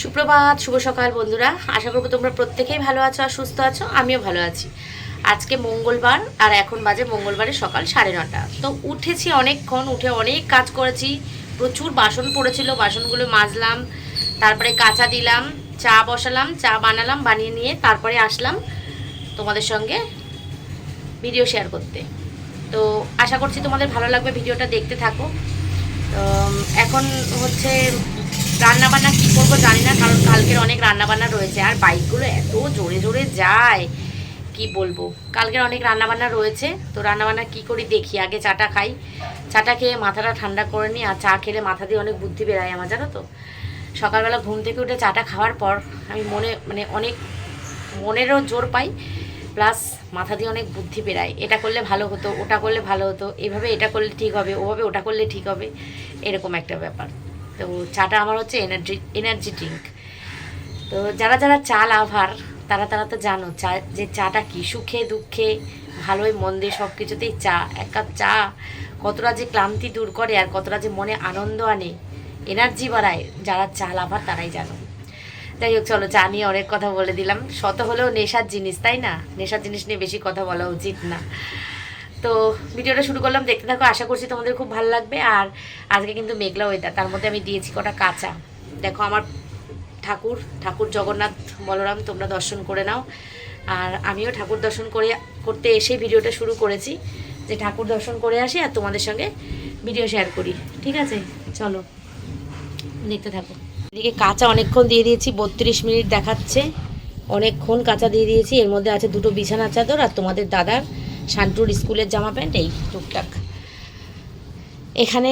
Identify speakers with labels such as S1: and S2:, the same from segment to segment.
S1: সুপ্রভাত, শুভ সকাল বন্ধুরা। আশা করব তোমরা প্রত্যেকেই ভালো আছো আর সুস্থ আছো, আমিও ভালো আছি। আজকে মঙ্গলবার আর এখন বাজে মঙ্গলবারের সকাল সাড়ে নটা। তো উঠেছি অনেকক্ষণ, উঠে অনেক কাজ করেছি। প্রচুর বাসন পড়েছিল, বাসনগুলো মাজলাম, তারপরে কাঁচা দিলাম, চা বসালাম, চা বানালাম, বানিয়ে নিয়ে তারপরে আসলাম তোমাদের সঙ্গে ভিডিও শেয়ার করতে। তো আশা করছি তোমাদের ভালো লাগবে ভিডিওটা দেখতে থাকো। তো এখন হচ্ছে রান্না বান্না কী করব জানি না, কারণ কালকের অনেক রান্না বান্না রয়েছে। আর বাইকগুলো এত জোরে জোরে যায়, কি বলব? কালকের অনেক রান্না বান্না রয়েছে, তো রান্না বান্না কী করি দেখি, আগে চাটা খাই। চাটা খেয়ে মাথাটা ঠান্ডা করে নিই, আর চা খেলে মাথা দিয়ে অনেক বুদ্ধি বেরায় আমার, জানো তো? সকালবেলা ঘুম থেকে উঠে চাটা খাওয়ার পর আমি মনে মানে অনেক মনেরও জোর পাই, প্লাস মাথা দিয়ে অনেক বুদ্ধি বেরায়। এটা করলে ভালো হতো, ওটা করলে ভালো হতো, এভাবে এটা করলে ঠিক হবে, ওভাবে ওটা করলে ঠিক হবে, এরকম একটা ব্যাপার। তো চাটা আমার হচ্ছে এনার্জি এনার্জি ড্রিঙ্ক তো যারা যারা চা লাভার, তারা তারা তো জানো, চা, যে চাটা কি সুখে, দুঃখে, ভালোই, মন্দে সব কিছুতেই চা। এক কাপ চা কতটা যে ক্লান্তি দূর করে আর কতটা যে মনে আনন্দ আনে এনার্জি বাড়ায়, যারা চা লাভার তারাই জানো। যাই হোক, চলো চা নিয়ে অনেক কথা বলে দিলাম। শত হলেও নেশার জিনিস, তাই না? নেশার জিনিস নিয়ে বেশি কথা বলা উচিত না। তো ভিডিওটা শুরু করলাম, দেখতে থাকো, আশা করছি তোমাদের খুব ভালো লাগবে। আর আজকে কিন্তু মেঘলা ওয়েদার তার মধ্যে আমি দিয়েছি কটা কাঁচা। দেখো আমার ঠাকুর ঠাকুর জগন্নাথ বলরাম, তোমরা দর্শন করে নাও। আর আমিও ঠাকুর দর্শন করে, করতে এসে ভিডিওটা শুরু করেছি, যে ঠাকুর দর্শন করে আসি আর তোমাদের সঙ্গে ভিডিও শেয়ার করি। ঠিক আছে? চলো, দেখতে থাকো। এদিকে কাঁচা অনেকক্ষণ দিয়ে দিয়েছি, বত্রিশ মিনিট দেখাচ্ছে। অনেকক্ষণ কাঁচা দিয়ে দিয়েছি, এর মধ্যে আছে দুটো বিছানা চাদর আর তোমাদের দাদার শান্তুর স্কুলের জামা প্যান্ট, এই টুকটাক। এখানে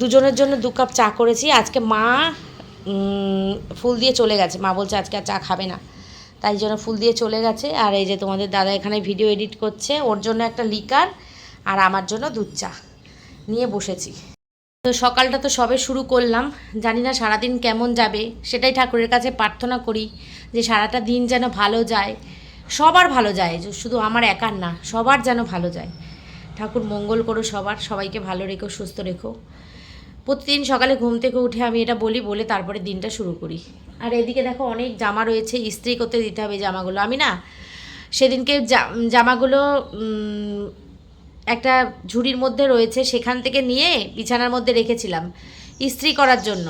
S1: দুজনের জন্য দু কাপ চা করেছি। আজকে মা ফুল দিয়ে চলে গেছে। মা বলছে আজকে আর চা খাবে না। তাই জন্য ফুল দিয়ে চলে গেছে। আর এই যে তোমাদের দাদা এখানে ভিডিও এডিট করছে। ওর জন্য একটা লিকার আর আমার জন্য দুধ চা নিয়ে বসেছি। তো সকালটা তো সবে শুরু করলাম। জানি না সারাদিন কেমন যাবে। সেটাই ঠাকুরের কাছে প্রার্থনা করি যে সারাটা দিন যেন ভালো যায়। সবার ভালো যায় শুধু আমার একার না, সবার যেন ভালো যায়। ঠাকুর মঙ্গল করো সবার, সবাইকে ভালো রেখো, সুস্থ রেখো। প্রতিদিন সকালে ঘুম থেকে উঠে আমি এটা বলি, বলে তারপরে দিনটা শুরু করি। আর এদিকে দেখো অনেক জামা রয়েছে, ইস্ত্রি করতে দিতে হবে জামাগুলো। আমি না সেদিনকে জামাগুলো একটা ঝুড়ির মধ্যে রয়েছে, সেখান থেকে নিয়ে বিছানার মধ্যে রেখেছিলাম, ইস্ত্রি করার জন্য।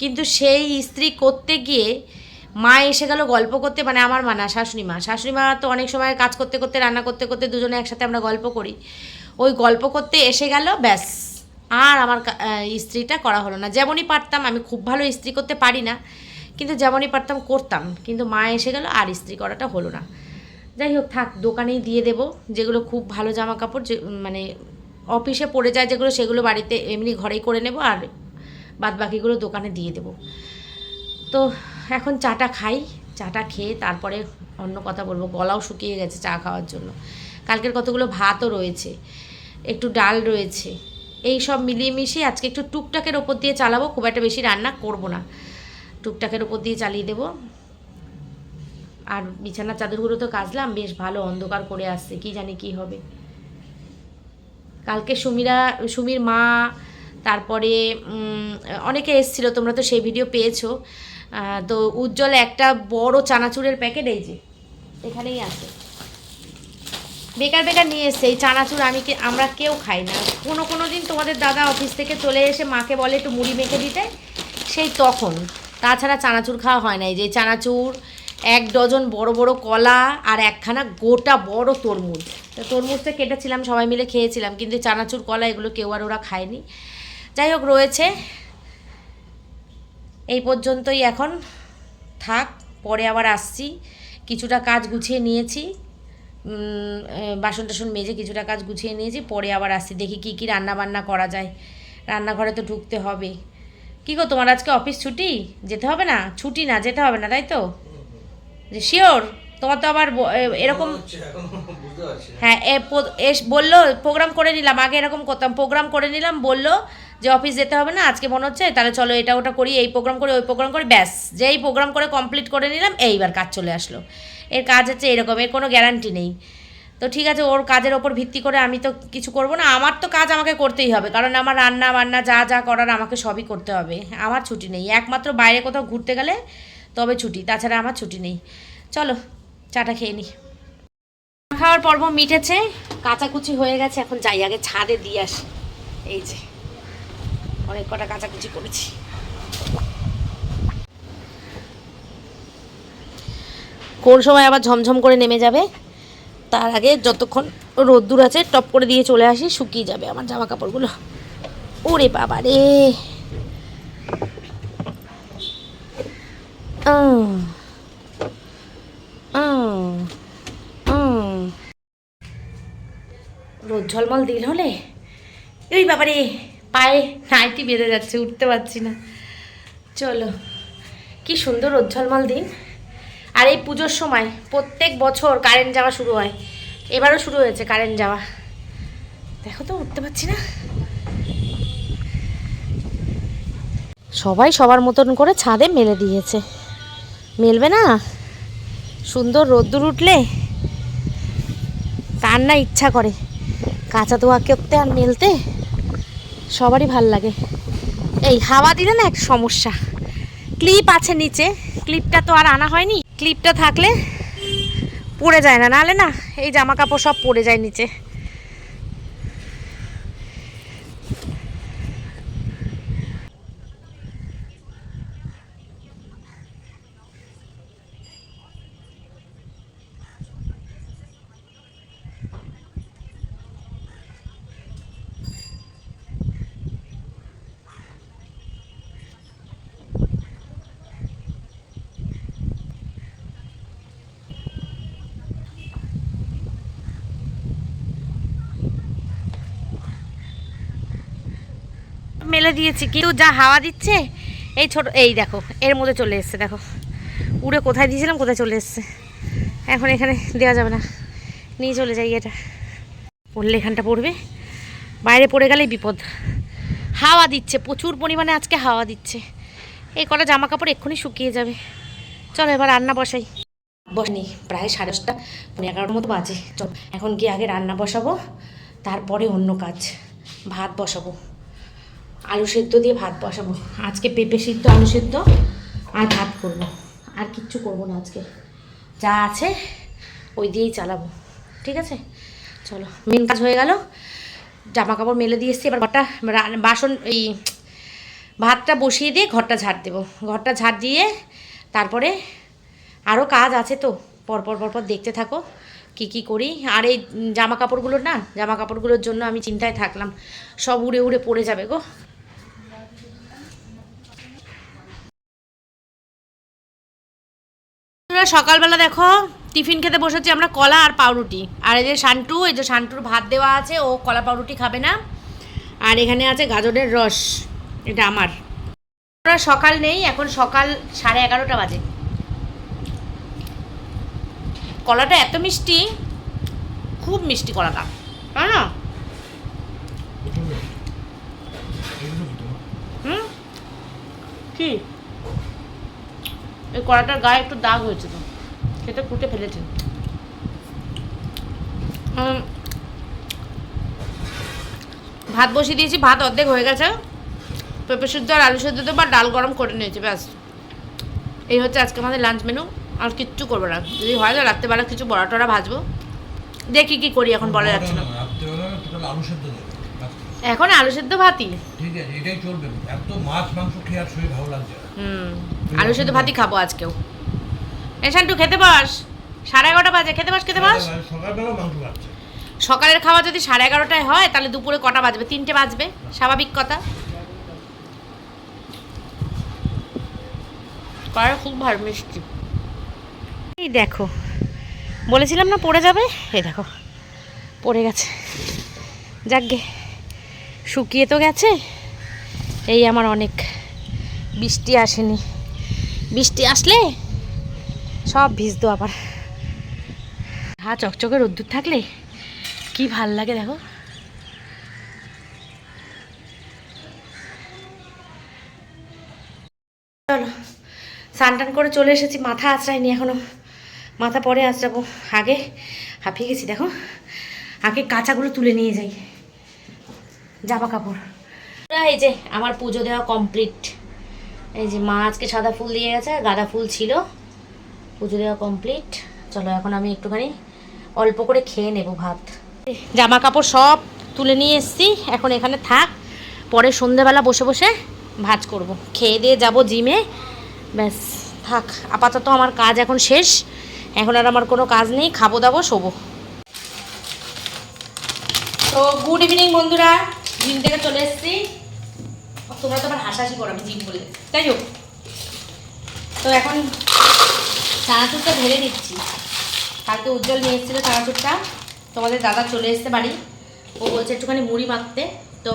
S1: কিন্তু সেই ইস্ত্রি করতে গিয়ে মা এসে গেল গল্প করতে মানে আমার মা না, শাশুড়ি মা। শাশুড়ি মা তো অনেক সময় কাজ করতে করতে, রান্না করতে করতে দুজনে একসাথে আমরা গল্প করি। ওই গল্প করতে এসে গেল, ব্যাস। আর আমার ইস্ত্রিটা করা হলো না। যেমনই পারতাম, আমি খুব ভালো ইস্ত্রি করতে পারি না, কিন্তু যেমনই পারতাম করতাম। কিন্তু মা এসে গেল, আর ইস্ত্রি করাটা হলো না। যাই হোক, থাক, দোকানেই দিয়ে দেবো। যেগুলো খুব ভালো জামা কাপড় যে মানে অফিসে পড়ে যায় যেগুলো, সেগুলো বাড়িতে এমনি ঘরেই করে নেব, আর বাদ বাকিগুলো দোকানে দিয়ে দেবো। তো এখন চাটা খাই, চাটা খেয়ে তারপরে অন্য কথা বলব, গলাও শুকিয়ে গেছে চা খাওয়ার জন্য। কালকের কতগুলো ভাতও রয়েছে, একটু ডাল রয়েছে, এই সব মিলিয়ে মিশিয়ে আজকে একটু টুকটাকের ওপর দিয়ে চালাবো, খুব একটা বেশি রান্না করব না। টুকটাকের ওপর দিয়ে চালিয়ে দেবো। আর বিছানার চাদরগুলো তো কাচলাম, বেশ ভালো অন্ধকার করে আসছে, কি জানি কি হবে। কালকে সুমিরা, সুমির মা, তারপরে অনেকে এসছিল, তোমরা তো সেই ভিডিও পেয়েছ। তো উজ্জ্বল একটা বড় চানাচুরের প্যাকেট এই যে, এখানেই আছে। বেকার বেকার নিয়ে এসছে, এই চানাচুর আমি কে আমরা কেউ খাই না। কোনো কোনো দিন তোমাদের দাদা অফিস থেকে চলে এসে মাকে বলে একটু মুড়ি মেখে দিতে, সেই তখন। তাছাড়া চানাচুর খাওয়া হয় না। এই যে চানাচুর, এক ডজন বড় বড় কলা আর একখানা গোটা বড় তরমুজ। তো তরমুজটা কেটেছিলাম, সবাই মিলে খেয়েছিলাম, কিন্তু চানাচুর কলা এগুলো কেউ আর ওরা খায়নি। যাই হোক, রয়েছে। এই পর্যন্তই এখন। থাক, পরে আবার আসছি। কিছুটা কাজ গুছিয়ে নিয়েছি। বাসন টাসন মেজে কিছুটা কাজ গুছিয়ে নিয়েছি, পরে আবার আসছি। দেখি কি কি রান্না বান্না করা যায়। রান্নাঘরে তো ঢুকতে হবে। কি গো, তোমার আজকে অফিস ছুটি? যেতে হবে না? ছুটি না, যেতে হবে না, তাই তো? যে শিওর? তোমার তো আবার এরকম। হ্যাঁ এ বলল, প্রোগ্রাম করে নিলাম। আগে এরকম করতাম। প্রোগ্রাম করে নিলাম, বলল যে অফিস যেতে হবে না, আজকে মনে হচ্ছে, তাহলে চলো এটা ওটা করি, এই প্রোগ্রাম করি, ওই প্রোগ্রাম করি, ব্যাস। যেই প্রোগ্রাম করে কমপ্লিট করে নিলাম, এইবার কাজ চলে আসলো। এর কাজ হচ্ছে এরকম, এর কোনো গ্যারান্টি নেই। তো ঠিক আছে, ওর কাজের ওপর ভিত্তি করে আমি তো কিছু করব না, আমার তো কাজ আমাকে করতেই হবে, কারণ আমার রান্না বান্না যা যা করার আমাকে সবই করতে হবে। আমার ছুটি নেই, একমাত্র বাইরে কোথাও ঘুরতে গেলে তবে ছুটি, তাছাড়া আমার ছুটি নেই। চলো, চাটা খেয়ে নিই খাওয়ার পর্ব মিটেছে, কাচাকুচি হয়ে গেছে, এখন যাই, আগে ছাদে দিয়ে আসি। এই যে। অনেক কটা কাচাকুচি করেছি। কোন সময় আবার ঝমঝম করে নেমে যাবে? তার আগে যতক্ষণ রোদ্দুর আছে, টপ করে দিয়ে চলে আসি, শুকিয়ে যাবে আমার জামা কাপড়গুলো ওরে বাবা রে। রোদ ঝলমল দিল হলে? ওই বাবারে। পায়ে নাইটি বেঁধে যাচ্ছে, উঠতে পারছি না। চলো, কি সুন্দর ঝলমল দিন। আর এই পুজোর সময় প্রত্যেক বছর কারেন্ট যাওয়া শুরু হয়। এবারও শুরু হয়েছে কারেন্ট যাওয়া। দেখো তো, উঠতে পারছি না। সবাই সবার মতন করে ছাদে মেলে দিয়েছে। মেলবে না? সুন্দর রোদ্দুর উঠলে কার না ইচ্ছা করে। কাঁচা ধোয়া করতে আর মেলতে? সবারই ভালো লাগে। এই হাওয়া দিলে না এক সমস্যা। ক্লিপ আছে নিচে, ক্লিপটা তো আর আনা হয়নি। ক্লিপটা থাকলে পড়ে যায় না, নাহলে না এই জামা কাপড় সব পড়ে যায় নিচে মেলে দিয়েছি। কিন্তু যা হাওয়া দিচ্ছে, এই ছোট এই দেখো, এর মধ্যে চলে এসছে, দেখো। উড়ে কোথায় দিয়েছিলাম, কোথায় চলে এসছে। এখন এখানে দেওয়া যাবে না। নিয়ে চলে যাই এটা। পড়লে এখানটা পড়বে। বাইরে পড়ে গেলেই বিপদ। হাওয়া দিচ্ছে, প্রচুর পরিমাণে আজকে হাওয়া দিচ্ছে। এই কটা জামা কাপড় এক্ষুনি শুকিয়ে যাবে। চলো এবার রান্না বসাই। বসনি প্রায় সাড়ে দশটা পনেরো এগারোটার মতো বাজে। চল, এখন গিয়ে আগে রান্না বসাবো, তারপরে অন্য কাজ। ভাত বসাবো। আলু সেদ্ধ দিয়ে ভাত বসাবো। আজকে পেঁপে সিদ্ধ, আলু সেদ্ধ আর ভাত করব। আর কিচ্ছু করব না আজকে। যা আছে ওই দিয়েই চালাবো। ঠিক আছে? চলো, মেন কাজ হয়ে গেল। জামা কাপড় মেলে দিয়ে এসছি। এবার ঘরটা বাসন, এই ভাতটা বসিয়ে দিয়ে ঘরটা ঝাড় দেবো। ঘরটা ঝাড় দিয়ে তারপরে আরও কাজ আছে তো। পরপর পরপর দেখতে থাকো কি কি করি। আর এই জামা কাপড়গুলো না জামা কাপড়গুলোর জন্য আমি চিন্তায় থাকলাম। সব উড়ে উড়ে পড়ে যাবে গো। সকালবেলা দেখো টিফিন খেতে বসেছি আমরা কলা আর পাউরুটি। আর এই যে শান্টু এই যে শান্টুর ভাত দেওয়া আছে ও কলা পাউরুটি খাবে না। আর এখানে আছে গাজরের রস এটা আমার। আমরা সকাল নেই এখন সকাল সাড়ে এগারোটা বাজে। কলাটা এত মিষ্টি খুব মিষ্টি কলাটা তাই না? হুম? কি? এই কড়াটার গায়ে একটু দাগ হয়েছে তো সেটা কুটে ফেলেছে ভাত বসিয়ে দিয়েছি ভাত অর্ধেক হয়ে গেছে। পেঁপে সিদ্ধ আর আলু সেদ্ধ বা ডাল গরম করে নিয়েছি ব্যাস। এই হচ্ছে আজকে আমাদের লাঞ্চ মেনু আর কিচ্ছু করব না। যদি হয় তো রাত্রেবেলা কিছু বড়া টড়া ভাজবো। দেখি কি করি এখন বলা যাচ্ছে না। এখন আলু সেদ্ধ ভাতই।
S2: ঠিক আছে এটাই চলবে। এত মাছ মাংস খেয়ে আর শরীর ভালো লাগছে
S1: হুম। আলু সেদ্ধ ভাতই খাব আজকেও। এ শান্টু খেতে বস। সাড়ে এগারোটা বাজে খেতে বস খেতে বস। সকালের খাওয়া যদি সাড়ে এগারোটায় হয় তাহলে দুপুরে কটা বাজবে? তিনটে বাজবে স্বাভাবিক কথা। খুব ভালো মিষ্টি। এই দেখো বলেছিলাম না পড়ে যাবে? এই দেখো পড়ে গেছে। যাকগে শুকিয়ে তো গেছে। এই আমার অনেক বৃষ্টি আসেনি। বৃষ্টি আসলে? সব ভিজতো আবার। হা চকচকে রোদ্দুর থাকলে কি ভালো লাগে দেখো। চলো টান করে চলে এসেছি মাথা আঁচড়াইনি এখনও। মাথা পরে আঁচড়াবো আগে হাঁপিয়ে গেছি দেখো। আগে কাঁচাগুলো তুলে নিয়ে যাই। জামা কাপড়। এই যে আমার পুজো দেওয়া কমপ্লিট এই যে মা আজকে সাদা ফুল দিয়ে গেছে, গাঁদা ফুল ছিল। পুজো দেওয়া কমপ্লিট চলো এখন আমি একটুখানি অল্প করে খেয়ে নেব ভাত। জামা কাপড় সব তুলে নিয়ে এসেছি, এখন এখানে থাক। পরে সন্ধেবেলা বসে বসে ভাজ করব। খেয়ে দিয়ে যাব জিমে। ব্যাস, থাক, আপাতত আমার কাজ এখন শেষ। এখন আর আমার কোনো কাজ নেই, খাব দাবো, শোবো। তো গুড ইভিনিং বন্ধুরা, জিম থেকে চলে এসেছি। তোমরা তো আবার হাসাহাসি করো আমি জিম বলে তাই হোক তো এখন চানাচুরটা ঢেলে দিচ্ছি। কালকে উজ্জ্বল নিয়ে এসেছিল চানাচুরটা। তোমাদের দাদা চলে এসছে বাড়ি। ও বলছে একটুখানি মুড়ি মাখতে। তো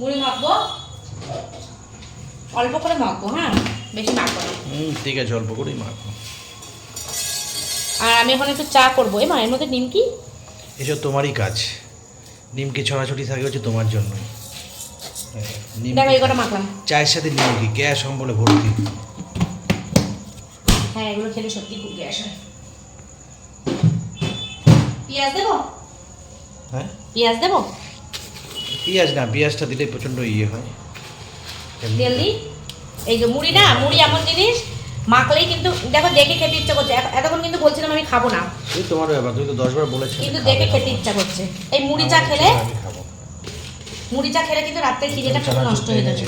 S1: মুড়ি মাখবো। অল্প করে মাখবো হ্যাঁ? বেশি মাখবো না।
S3: ঠিক আছে অল্প করেই মাখো
S1: আর আমি এখন একটু চা করব। এই মায়ের মধ্যে নিমকি
S3: এসব তোমারই কাজ। নিমকি ছড়াছড়ি থাকে হচ্ছে তোমার জন্য
S1: দেখো এই কটা মাখলাম।
S3: চায়ের সাথে নিমকি গ্যাস সম্বলে ভর্তি।
S1: হ্যাঁ এগুলো খেলে সত্যি খুব গ্যাস হয়। পেঁয়াজ দেবো?
S3: হ্যাঁ?
S1: পেঁয়াজ দেবো?
S3: পেঁয়াজ না পেঁয়াজটা দিলে প্রচণ্ড ইয়ে হয়।
S1: তেল দিই? এই যে মুড়ি না মুড়ি এমন জিনিস মাখলেই কিন্তু দেখো দেখে খেতে ইচ্ছা করছে। এতক্ষণ কিন্তু বলছিলাম আমি খাব না।
S3: এই তোমার ব্যাপার তুমি তো দশবার বলেছ
S1: কিন্তু দেখে খেতে ইচ্ছা করছে। এই মুড়ি চা খেলে মুড়ি চা খেলে কিন্তু রাত্রে খিদেটা পুরো নষ্ট হয়ে যাবে।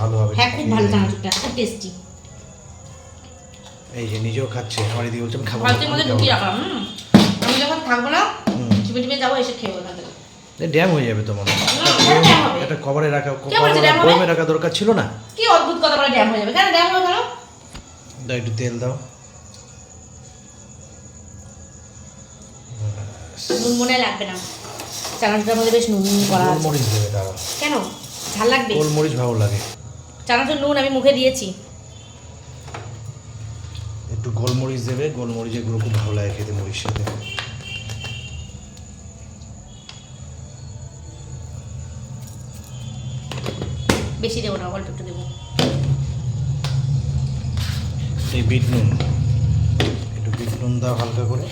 S3: ভালো হবে।
S1: হ্যাঁ খুব ভালো চানাচুরটা খুব টেস্টি
S3: এই যে নিজেও খাচ্ছে আমার এদিকে বলছে আমি খাব না,
S1: মধ্যে ঢুকিয়ে রাখলাম। আমি যখন থাকব না। চিপে চিপে যাব এসে খেয়ে ওখান
S3: ড্যাম হয়ে যাবে তোমার। একটা কভারে রাখা
S1: কে বলছে ড্যাম হবে?
S3: বয়মে রাখা দরকার ছিল না?
S1: কি অদ্ভুত কথা বলে ড্যাম হয়ে যাবে। কেন ড্যাম হয়ে কেন
S3: দাও একটু তেল দাও।
S1: মনে লাগবে না। চানাচুরটার মধ্যে বেশ নুন নুন করা আছে।
S3: গোলমরিচ দেবে দাঁড়াও।
S1: কেন? ঝাল লাগবে?
S3: গোলমরিচ ভালো লাগে।
S1: চানাচুর নুন আমি মুখে দিয়েছি।
S3: একটু গোলমরিচ দেবে গোলমরিচের গুঁড়ো খুব ভালো লাগে খেতে মরিচ সাথে।
S1: বেশি দেবো না অল্প একটু দেবো।
S3: এই বিট নুন। একটু বিট নুন দাও হালকা করে।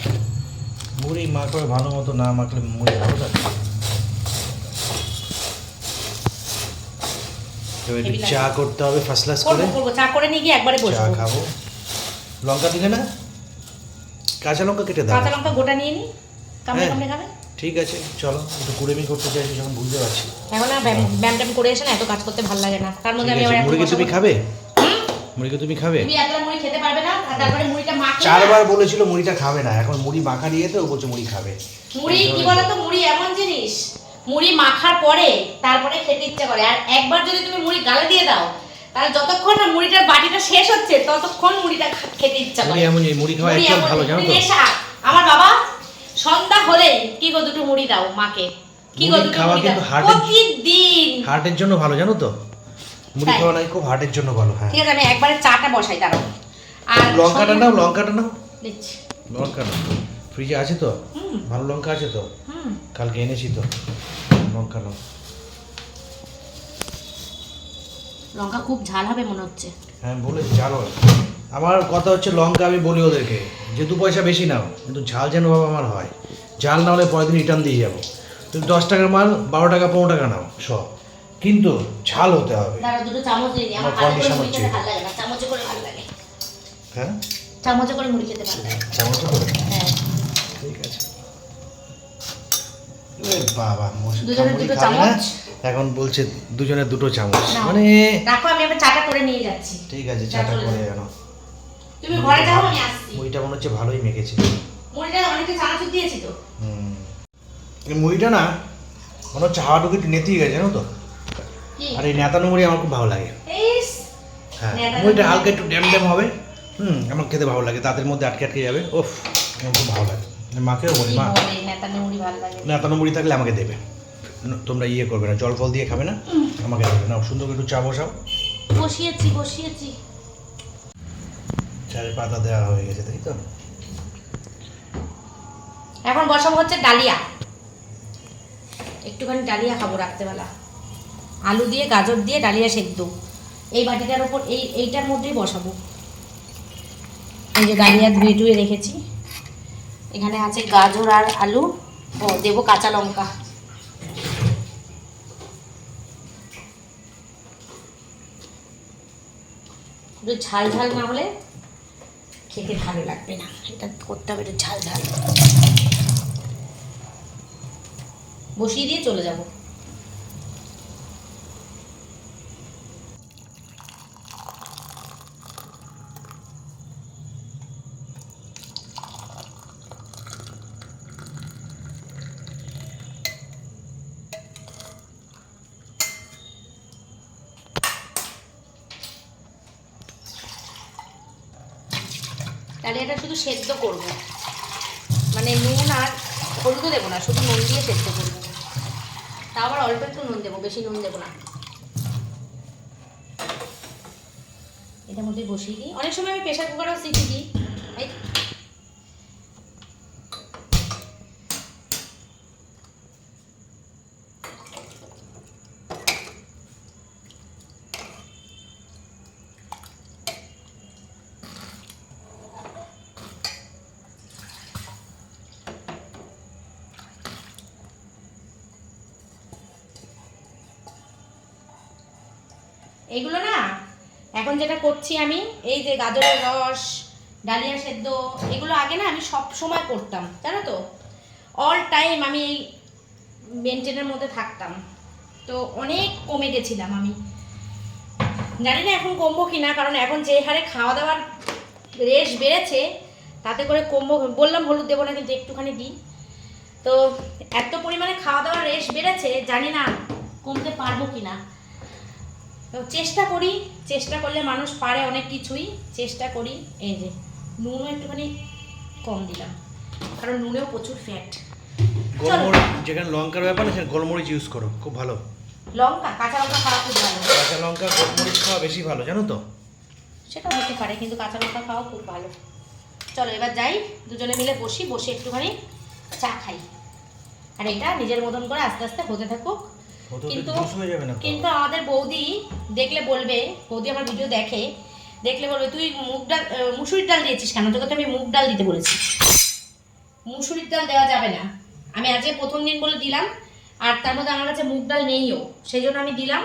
S3: মুড়ি মাখবে ভালো মতো না মাখলে মুড়ি ভালো এবার একটু চা করতে হবে ফার্স্ট ক্লাস করে।
S1: করব চা করে নিয়ে গিয়ে একবারে
S3: চা
S1: বসবো।
S3: খাব। লঙ্কা দিলে না? কাঁচা লঙ্কা কেটে দাও।
S1: কাঁচা লঙ্কা গোটা নিয়ে নি। কামড়ে
S3: হ্যাঁ।
S1: কামড়ে খাবে?
S3: ঠিক আছে চলো একটু কুড়েমি করতে চাইছি যখন বুঝতে পারছি।
S1: এখন আর ব্যায়াম ব্যায়াম ট্যাম করে এসে না এত কাজ করতে ভালো লাগে না। তার মধ্যে
S3: ঠিক
S1: আমি আবার এখন
S3: তুমি
S1: বসাবো।
S3: খাবে? মুড়িকে তুমি খাবে?
S1: তুমি একলা মুড়ি খেতে পারবে না আর তারপরে মুড়িটা মাখলে
S3: চারবার বলেছিল মুড়িটা খাবে না এখন মুড়ি মাখা নিয়ে তো বলছে মুড়ি খাবে।
S1: মুড়ি কি বলতো মুড়ি এমন জিনিস মুড়ি মাখার পরে তারপরে খেতে ইচ্ছা করে আর একবার যদি তুমি মুড়ি গালে দিয়ে দাও তাহলে যতক্ষণ না মুড়িটার বাটিটা শেষ হচ্ছে ততক্ষণ মুড়িটা খেতে ইচ্ছা করে।
S3: এমন মুড়ি খাওয়া একদম ভালো জানো তো?
S1: আমার বাবা সন্ধ্যা হলেই কি গো দুটো মুড়ি দাও মাকে? কি গো দুটো মুড়ি দাও? প্রতিদিন।
S3: হার্টের জন্য ভালো জানো তো? মুড়ি
S1: তাই।
S3: খাওয়া নাকি খুব হার্টের জন্য ভালো হ্যাঁ।
S1: ঠিক আছে আমি একবারে চাটা বসাই দাঁড়াও। আর
S3: লঙ্কাটা নাও লঙ্কাটা নাও।
S1: দিচ্ছি।
S3: লঙ্কা নাও। ফ্রিজে আছে তো? ভালো লঙ্কা আছে তো? কালকে এনেছি তো। লঙ্কা নাও।
S1: লঙ্কা খুব ঝাল হবে মনে হচ্ছে।
S3: হ্যাঁ বলেছি জানো আমার কথা হচ্ছে লঙ্কা আমি বলি ওদেরকে যে দু পয়সা বেশি নাও কিন্তু ঝাল যেন বাবা আমার হয়। ঝাল না হলে পরের দিন রিটার্ন দিয়ে যাব। তুমি দশ টাকার মাল বারো টাকা পনেরো টাকা নাও সব। কিন্তু ঝাল হতে হবে।
S1: দাঁড়া দুটো চামচ দিয়ে আমার
S3: আমার
S1: হাতে করে
S3: condition
S1: মুড়ি খেতে
S3: হচ্ছে।
S1: ভালো লাগে না। চামচে করে ভালো লাগে।
S3: হ্যাঁ?
S1: চামচে করে মুড়ি খেতে ভালো লাগে।
S3: চামচ করে?
S1: হ্যাঁ।
S3: ঠিক আছে। বাবা
S1: দুটো চামচ?
S3: এখন বলছে দুজনের দুটো চামচ। মানে
S1: রাখো আমি আবার চাটা করে নিয়ে যাচ্ছি।
S3: ঠিক আছে চাটা করে। আনো।
S1: তুমি ঘরে যাও আমি আসছি।
S3: মুড়িটা মনে হচ্ছে ভালোই মেখেছে।
S1: মুড়িটা অনেকটা চানাচুর দিয়েছি তো।
S3: হুম। এই মুড়িটা না মনে হচ্ছে হাওয়াটুকু একটু নেতিয়ে গেছে জানো তো? আর এই নেতানো মুড়ি আমার খুব ভালো লাগে। হ্যাঁ মুড়িটা হালকা একটু ড্যাম ড্যাম হবে। হুম আমার খেতে ভালো লাগে তাদের মধ্যে আটকে আটকে যাবে। ওফ আমার খুব ভালো লাগে। মাকেও বলি মা
S1: নেতানে মুড়ি
S3: নেতানো থাকলে আমাকে দেবে। তোমরা ইয়ে করবে না জল ফল দিয়ে খাবে না আমাকে দেবে। না সুন্দর করে একটু চা বসাও।
S1: বসিয়েছি বসিয়েছি।
S3: চায়ের পাতা দেওয়া হয়ে গেছে তাই তো?
S1: এখন বসাবো হচ্ছে ডালিয়া। একটুখানি ডালিয়া খাব রাত্রেবেলা। আলু দিয়ে, গাজর দিয়ে, ডালিয়া সেদ্ধ। এই বাটিটার উপর, এই, এইটার মধ্যেই বসাবো। এই যে ডালিয়া ধুয়ে ধুয়ে রেখেছি। এখানে আছে গাজর আর আলু। ও, দেবো কাঁচা লঙ্কা। একটু ঝাল ঝাল না হলে খেতে ভালো লাগবে না। এটা করতে হবে একটু ঝাল ঝাল। বসিয়ে দিয়ে চলে যাব তাহলে এটা শুধু সেদ্ধ করব। মানে নুন আর হলুদও দেবো না, শুধু নুন দিয়ে সেদ্ধ করব। তা আবার অল্প একটু নুন দেবো, বেশি নুন দেবো না। এটার মধ্যে বসিয়ে দিই। অনেক সময় আমি প্রেশার কুকারও সিটি দিই এই এগুলো না, এখন যেটা করছি আমি, এই যে গাজরের রস, ডালিয়া সেদ্ধ, এগুলো আগে না আমি সব সময় করতাম, জানো তো? অল টাইম আমি এই মেনটেনের মধ্যে থাকতাম। তো অনেক কমে গেছিলাম আমি। জানি না এখন কমবো কি না কারণ এখন যে হারে খাওয়া দাওয়ার রেশ বেড়েছে, তাতে করে কমবো, বললাম হলুদ দেবো না, কিন্তু একটুখানি দিই। তো এত পরিমাণে খাওয়া দাওয়ার রেশ বেড়েছে, জানি না কমতে পারব কি না তো চেষ্টা করি চেষ্টা করলে মানুষ পারে অনেক কিছুই চেষ্টা করি। এই যে নুনও একটুখানি কম দিলাম কারণ নুনেও প্রচুর ফ্যাট
S3: গোলমরিচ যেখানে লঙ্কার ব্যাপার না সেখানে গোলমরিচ ইউজ করো খুব ভালো।
S1: লঙ্কা কাঁচা লঙ্কা খাওয়া খুব ভালো।
S3: কাঁচা লঙ্কা গোলমরিচ খাওয়া বেশি ভালো জানো তো?
S1: সেটা হতে পারে কিন্তু কাঁচা লঙ্কা খাওয়া খুব ভালো। চলো এবার যাই দুজনে মিলে বসি বসে একটুখানি চা খাই। আর এটা নিজের মতন করে আস্তে আস্তে হতে থাকুক। কিন্তু? কিন্তু আমাদের বৌদি দেখলে বলবে বৌদি আমার ভিডিও দেখে দেখলে বলবে তুই মুগ ডাল মুসুরির ডাল দিয়েছিস কেন? তোকে তো আমি মুগ ডাল দিতে বলেছি। মুসুরির ডাল দেওয়া যাবে না। আমি আজকে প্রথম দিন বলে দিলাম আর তার মধ্যে আমার কাছে মুগ ডাল নেইও। সেই জন্য আমি দিলাম।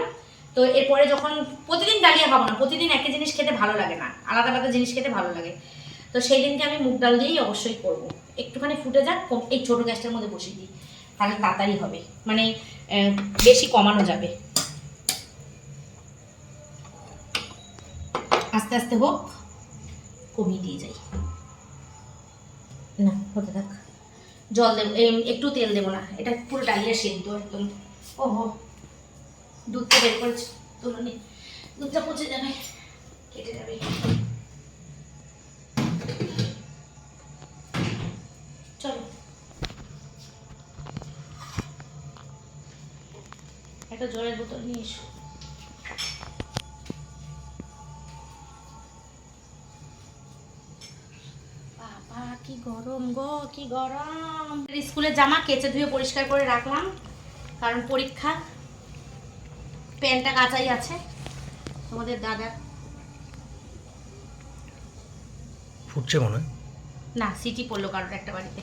S1: তো এরপরে যখন প্রতিদিন ডালিয়া খাব না প্রতিদিন একই জিনিস খেতে ভালো লাগে না আলাদা আলাদা জিনিস খেতে ভালো লাগে। তো সেই দিনকে আমি মুগ ডাল দিয়েই অবশ্যই করব। একটুখানি ফুটে যাক এই ছোটো গ্যাসটার মধ্যে বসিয়ে দিই তাহলে তাড়াতাড়ি হবে। মানে বেশি কমানো যাবে। আস্তে আস্তে হোক, কমিয়ে দিয়ে যাই। না হতে থাক। জল দেবো একটু তেল দেবো না, এটা পুরো ডালিয়া সেদ্ধ একদম। ও ওহো, দুধটা বের করেছি, তুলো নি। দুধটা পচে যাবে, কেটে যাবে। চলো। একটা জলের বোতল নিয়ে এসো। বাবা কি গরম গো কি গরম। স্কুলের জামা কেচে ধুয়ে পরিষ্কার করে রাখলাম কারণ পরীক্ষা। প্যান্টটা কাঁচাই আছে তোমাদের দাদা
S3: ফুটছে মনে হয়।
S1: না সিটি পড়ল কারোর একটা বাড়িতে।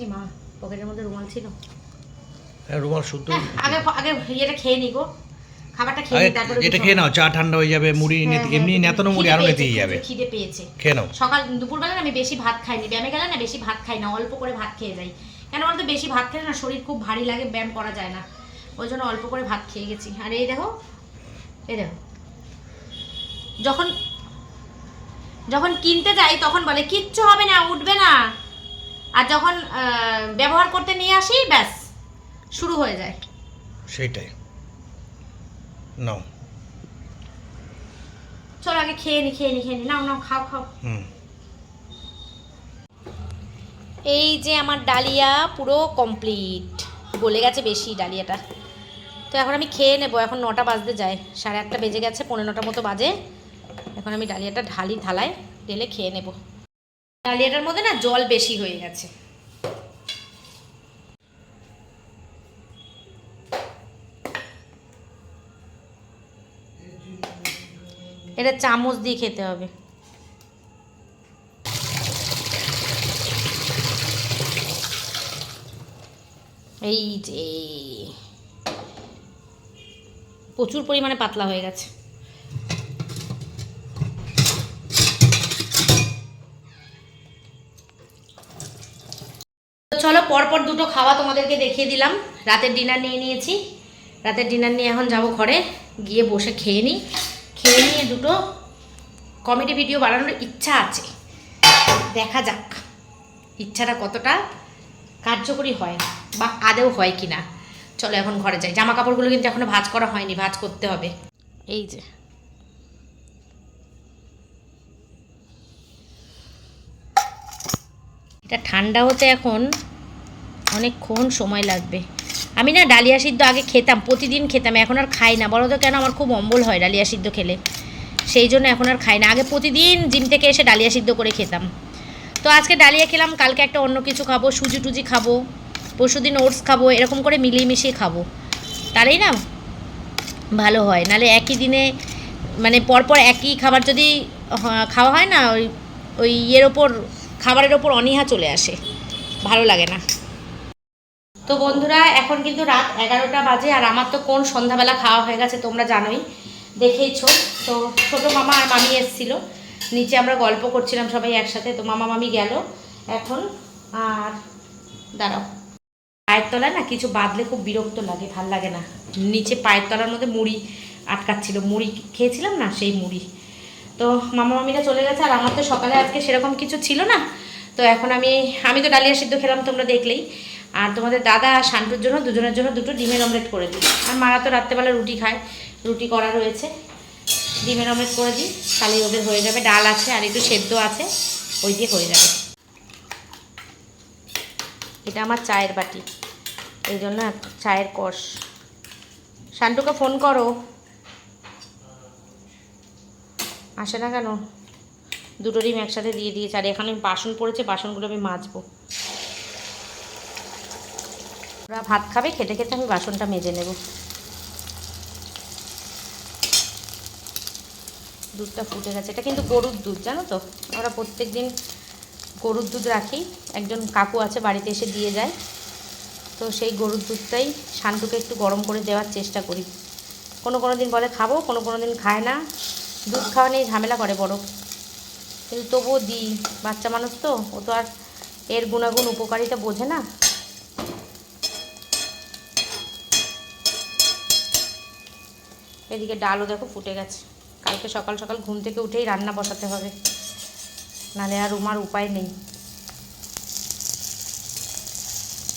S1: এই মা পকেটের মধ্যে রুমাল ছিল।
S3: রুমাল শুদ্ধ
S1: আগে আগে খেয়ে নি গো। খাবারটা খেয়ে নি তারপরে
S3: এটা খেয়ে নাও চা ঠান্ডা হয়ে যাবে মুড়ি
S1: হ্যাঁ,
S3: নিতে-
S1: হ্যাঁ,
S3: এমনি
S1: হ্যাঁ,
S3: নেতানো মুড়ি
S1: আরও
S3: নেতেই যাবে।
S1: খিদে- পেয়েছে।
S3: খেয়ে নাও।
S1: সকাল দুপুরবেলা আমি বেশি ভাত খাইনি। ব্যায়ামে গেলে না বেশি ভাত খাই না অল্প করে ভাত খেয়ে যাই। কেন বলতো বেশি ভাত খেলে না শরীর খুব ভারী লাগে ব্যায়াম করা যায় না। ওই জন্য অল্প করে ভাত খেয়ে গেছি। আর এই দেখো এই দেখো। যখন যখন কিনতে যাই তখন বলে কিচ্ছু হবে না উঠবে না। আর যখন আহ, ব্যবহার করতে নিয়ে আসি ব্যাস। শুরু হয়ে যায়।
S3: সেইটাই। নাও।
S1: চলো আগে খেয়ে নি খেয়ে নি খেয়ে নি। নাও নাও খাও খাও।
S3: হুম।
S1: এই যে আমার ডালিয়া পুরো কমপ্লিট গলে গেছে বেশি ডালিয়াটা। তো এখন আমি খেয়ে নেব। এখন নটা বাজতে যায়। সাড়ে আটটা বেজে গেছে পনেরো নটা মতো বাজে। এখন আমি ডালিয়াটা ঢালি থালায় ঢেলে খেয়ে নেব। ডালিয়াটার মধ্যে না জল বেশি হয়ে গেছে। এটা চামচ দিয়ে খেতে হবে। এই যে, প্রচুর পরিমাণে পাতলা হয়ে গেছে। চলো পরপর দুটো খাওয়া তোমাদেরকে দেখিয়ে দিলাম। রাতের ডিনার নিয়ে নিয়েছি। রাতের ডিনার নিয়ে এখন যাব ঘরে, গিয়ে বসে খেয়ে নিই। খেয়ে নিয়ে দুটো কমেডি ভিডিও বানানোর ইচ্ছা আছে। দেখা যাক, ইচ্ছাটা কতটা কার্যকরী হয় বা আদেও হয় কি না চলো এখন ঘরে যাই। জামা কাপড়গুলো কিন্তু এখনও ভাজ করা হয়নি, ভাঁজ করতে হবে। এই যে। এটা ঠান্ডা হতে এখন অনেকক্ষণ সময় লাগবে। আমি না ডালিয়া সিদ্ধ আগে খেতাম, প্রতিদিন খেতাম, এখন আর খাই না। বলো তো কেন আমার খুব অম্বল হয় ডালিয়া সিদ্ধ খেলে? সেই জন্য এখন আর খাই না। আগে প্রতিদিন জিম থেকে এসে ডালিয়া সিদ্ধ করে খেতাম। তো আজকে ডালিয়া খেলাম, কালকে একটা অন্য কিছু খাব, সুজি টুজি খাব পরশুদিন ওটস খাব, এরকম করে মিলিয়ে মিশিয়ে খাব। তাহলেই না ভালো হয়। নালে একই দিনে মানে পরপর একই খাবার যদি খাওয়া হয় না, ওই ওই ইয়ের ওপর, খাবারের ওপর অনীহা চলে আসে। ভালো লাগে না। তো বন্ধুরা, এখন কিন্তু রাত এগারোটা বাজে আর আমার তো কোন সন্ধ্যাবেলা খাওয়া হয়ে গেছে তোমরা জানোই, দেখেইছো। তো ছোটো মামা আর মামি এসেছিল, নিচে আমরা গল্প করছিলাম সবাই একসাথে, তো মামা মামি গেল। এখন আর দাঁড়াও। পায়ের তলায় না কিছু বাঁধলে খুব বিরক্ত লাগে, ভালো লাগে না। নিচে পায়ের তলার মধ্যে মুড়ি আটকাচ্ছিল, মুড়ি খেয়েছিলাম না সেই মুড়ি। তো মামা মামিরা চলে গেছে আর আমার তো সকালে আজকে সেরকম কিছু ছিল না। তো এখন আমি আমি তো ডালিয়া সিদ্ধ খেলাম তোমরা দেখলেই। আর তোমাদের দাদা আর শান্তুর জন্য, দুজনের জন্য দুটো ডিমের অমলেট করে দিই। আর মারা তো রাত্রেবেলা রুটি খায়, রুটি করা রয়েছে। ডিমের অমলেট করে দিই, তাহলে ওদের হয়ে যাবে, ডাল আছে আর একটু সেদ্ধ আছে, ওই দিয়ে হয়ে যাবে। এটা আমার চায়ের বাটি, এই জন্য চায়ের কষ। শান্টুকে ফোন করো। আসে না কেন? দুটো ডিম একসাথে দিয়ে দিয়েছে, আর এখানে বাসন পড়েছে, বাসনগুলো আমি মাজবো। ওরা ভাত খাবে, খেতে খেতে আমি বাসনটা মেজে নেব। দুধটা ফুটে গেছে। এটা কিন্তু গরুর দুধ, জানো তো? আমরা প্রত্যেক দিন গরুর দুধ রাখি। একজন কাকু আছে, বাড়িতে এসে দিয়ে যায়। তো সেই গরুর দুধটাই শান্তুকে একটু গরম করে দেওয়ার চেষ্টা করি। কোনো কোনো দিন বলে খাব, কোনো কোনো দিন খায় না। দুধ খাওয়া নিয়ে ঝামেলা করে বড়। কিন্তু তবুও দিই। বাচ্চা মানুষ তো, ও তো আর এর গুণাগুণ, উপকারিতা বোঝে না। এদিকে ডালও দেখো ফুটে গেছে। কালকে সকাল সকাল ঘুম থেকে উঠেই রান্না বসাতে হবে। নাহলে আর উমার উপায় নেই।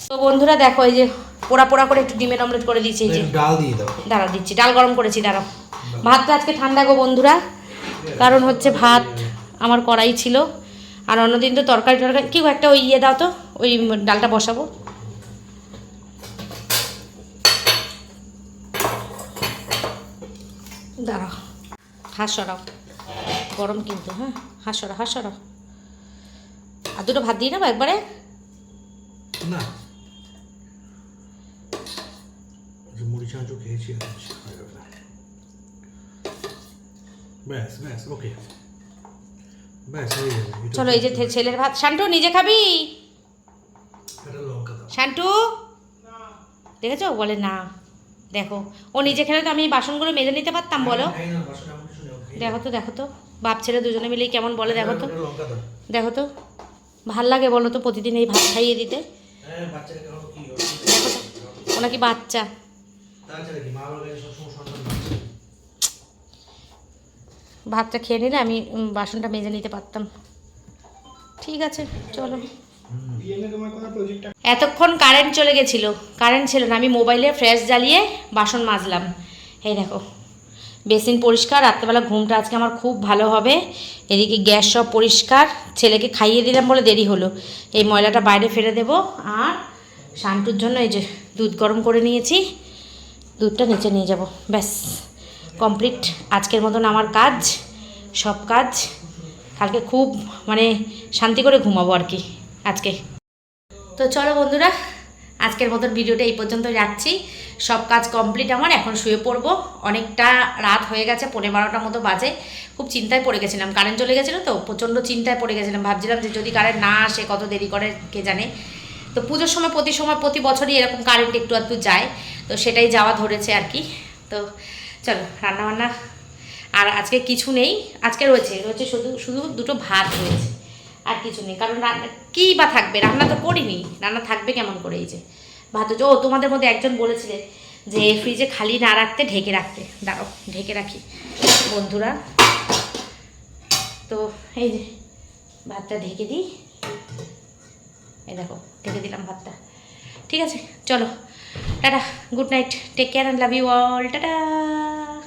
S1: তো বন্ধুরা দেখো এই যে পোড়া পোড়া করে একটু ডিমের অমলেট করে দিয়েছি এই যে।
S3: ডাল দিয়ে দাও।
S1: দাঁড়াও দিচ্ছি। ডাল গরম করেছি দাঁড়াও। ভাতটা আজকে ঠান্ডা গো বন্ধুরা। কারণ হচ্ছে ভাত আমার কড়াই ছিল। আর অন্যদিন তো তরকারি টরকারি কি গো, একটা ওই ইয়ে দাও তো ওই ডালটা বসাবো। দাঁড়াও হাত সরাও গরম কিন্তু হ্যাঁ? হাত সরাও হাত সরাও আর দুটো ভাত দিয়ে নেব একবারে?
S3: না। মুড়ি চাঁচু খেয়েছি। ব্যাস ব্যাস ওকে।
S1: চলো এই যে ছেলের ভাত। শান্টু নিজে খাবি? শান্টু? দেখেছ? বলে না। দেখো। ও নিজে খেলে তো আমি বাসনগুলো মেজে নিতে পারতাম বলো।
S3: খাই না।
S1: দেখো তো দেখো তো। বাপ ছেলে দুজনে মিলেই কেমন বলে দেখো তো।
S3: দাও।
S1: দেখো তো। ভালো লাগে বলো তো প্রতিদিন এই ভাত খাইয়ে দিতে।
S3: হ্যাঁ
S1: ও নাকি বাচ্চা। ভাতটা খেয়ে নিলে আমি বাসনটা মেজে নিতে পারতাম। ঠিক আছে চলো। এতক্ষণ কারেন্ট চলে গেছিল। কারেন্ট ছিল না, আমি মোবাইলে ফ্রেশ জ্বালিয়ে বাসন মাজলাম। এই দেখো বেসিন পরিষ্কার, রাত্রেবেলা ঘুমটা আজকে আমার খুব ভালো হবে। এদিকে গ্যাস সব পরিষ্কার, ছেলেকে খাইয়ে দিলাম বলে দেরি হলো। এই ময়লাটা বাইরে ফেলে দেবো। আর শান্তুর জন্য এই যে দুধ গরম করে নিয়েছি, দুধটা নিচে নিয়ে যাব। ব্যাস কমপ্লিট আজকের মতন আমার কাজ, সব কাজ। কালকে খুব মানে শান্তি করে ঘুমাবো আর কি। আজকে। তো চলো বন্ধুরা, আজকের মতন ভিডিওটা এই পর্যন্ত রাখছি। সব কাজ কমপ্লিট আমার, এখন শুয়ে পড়ব। অনেকটা রাত হয়ে গেছে পনেরো বারোটার মতো বাজে। খুব চিন্তায় পড়ে গেছিলাম। কারেন্ট চলে গেছিল তো, প্রচণ্ড চিন্তায় পড়ে গেছিলাম। ভাবছিলাম যে যদি কারেন্ট না আসে, কত দেরি করে, কে জানে। তো পুজোর সময়, প্রতি সময়, প্রতি বছরই এরকম কারেন্ট একটু একটু যায়। তো সেটাই যাওয়া ধরেছে আর কি। তো চলো, রান্নাবান্না। আর আজকে কিছু নেই। আজকে রয়েছে রয়েছে শুধু শুধু দুটো ভাত রয়েছে। আর কিছু নেই। কারণ রান্না কী বা থাকবে? রান্না তো করিনি। রান্না থাকবে কেমন করে এই যে? ভাত ও তোমাদের মধ্যে একজন বলেছিলে যে ফ্রিজে খালি না রাখতে, ঢেকে রাখতে। দাঁড়াও, ঢেকে রাখি। বন্ধুরা, তো এই যে ভাতটা ঢেকে দিই। এই দেখো, ঢেকে দিলাম ভাতটা। ঠিক আছে, চলো। Tata, good night take care and love you all tata!